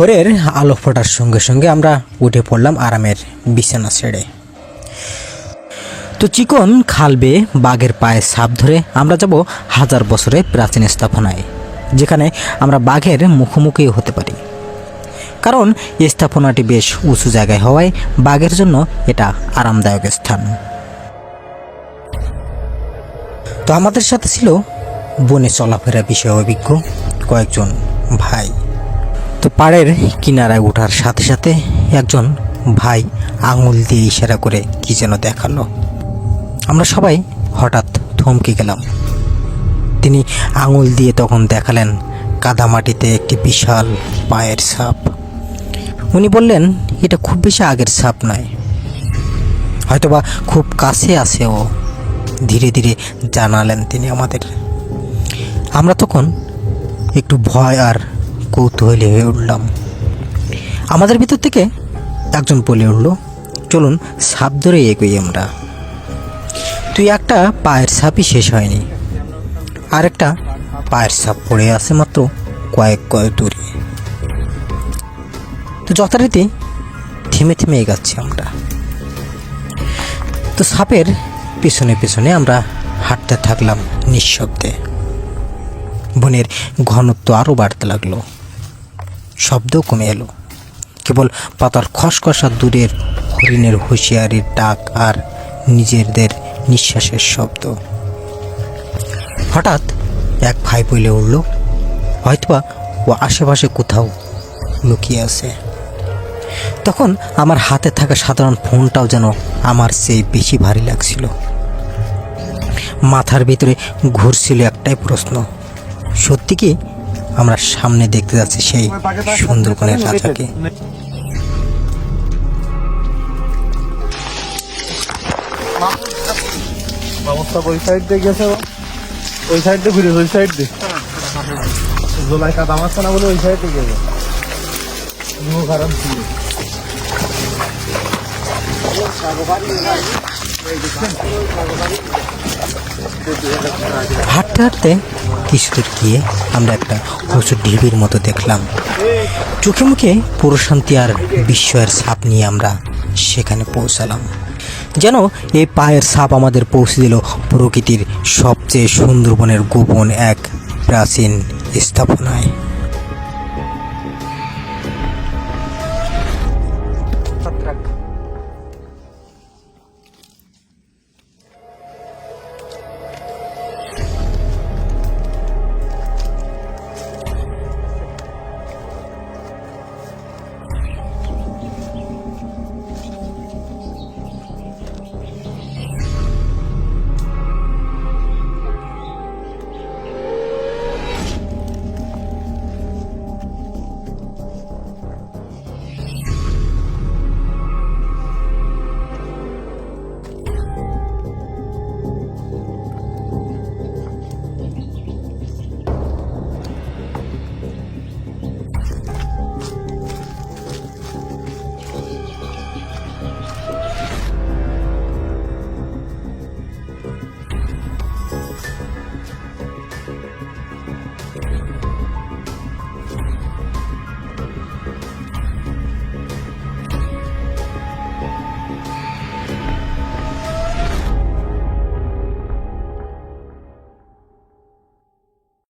ভোরের আলো ফোটার সঙ্গে সঙ্গে আমরা উঠে পড়লাম আরামের বিছানা ছেড়ে। তো চিকন খাল বেয়ে বাঘের পায়ে সাপ ধরে আমরা যাব হাজার বছরের প্রাচীন স্থাপনায়, যেখানে আমরা বাঘের মুখোমুখি হতে পারি। কারণ স্থাপনাটি বেশ উঁচু জায়গায় হওয়ায় বাঘের জন্য এটা আরামদায়ক স্থান। তো আমাদের সাথে ছিল বনে চলাফেরা বিষয়ে অভিজ্ঞ কয়েকজন ভাই। তো পাড়ের কিনারায় ওঠার সাথে সাথে একজন ভাই আঙুল দিয়ে ইশারা করে কি যেন দেখাল। আমরা সবাই হঠাৎ থমকে গেলাম। তিনি আঙুল দিয়ে তখন দেখালেন কাদামাটিতে একটি বিশাল পায়ের সাপ। উনি বললেন, এটা খুব বেশি আগের সাপ নয়। হয়তোবা খুব কাছে আছে ও। ধীরে ধীরে জানালেন তিনি আমাদের। আমরা তখন একটু ভয় আর কৌতূহলী হয়ে উঠলাম আমাদের ভিতর থেকে একজন বলে উঠল, চলুন, সাপ ধরে এগোই আমরা। তুই একটা পায়ের সাপই শেষ হয়নি। আর একটা পায়ের সাপ পড়ে আছে মাত্র কয়েক কয়েক দূরে। তো যথারীতি থেমে থেমে এগাচ্ছি আমরা। তো সাপের পেছনে পেছনে আমরা হাঁটতে থাকলাম নিঃশব্দে। বনের ঘনত্ব আরও বাড়তে লাগল। শব্দও কমে এলো। কেবল পাতার খসখসা দূরের হরিণের হুঁশিয়ারির ডাক আর নিজেদের নিঃশ্বাসের শব্দ। হঠাৎ এক ভাই বইলে উঠল, হয়তোবা ও আশেপাশে কোথাও লুকিয়ে আছে। তখন আমার হাতে থাকা সাধারণ ফোনটাও যেন আমার চেয়ে বেশি ভারী লাগছিল। মাথার ভিতরে ঘুরছিল একটাই প্রশ্ন, সত্যি কি আমরা সামনে দেখতে যাচ্ছি সেই সুন্দরবনের রাজাকে অবস্থা ওই সাইড দিয়ে গেছে ওই সাইড দিয়ে ঘুরে ওই সাইড দিয়ে। জোলাই কাদা মারছে না বলে ওই সাইড দিয়ে গেছে। মুখ ছিল। হাঁটতে হাঁটতে কিছুদূর গিয়ে আমরা একটা উঁচু ঢিবির মতো দেখলাম। চোখে মুখে পুরশান্তি আর বিস্ময়ের ছাপ নিয়ে আমরা সেখানে পৌঁছালাম। যেন এই পায়ের ছাপ আমাদের পৌঁছে দিল প্রকৃতির সবচেয়ে সুন্দরবনের গোপন এক প্রাচীন স্থাপনায়।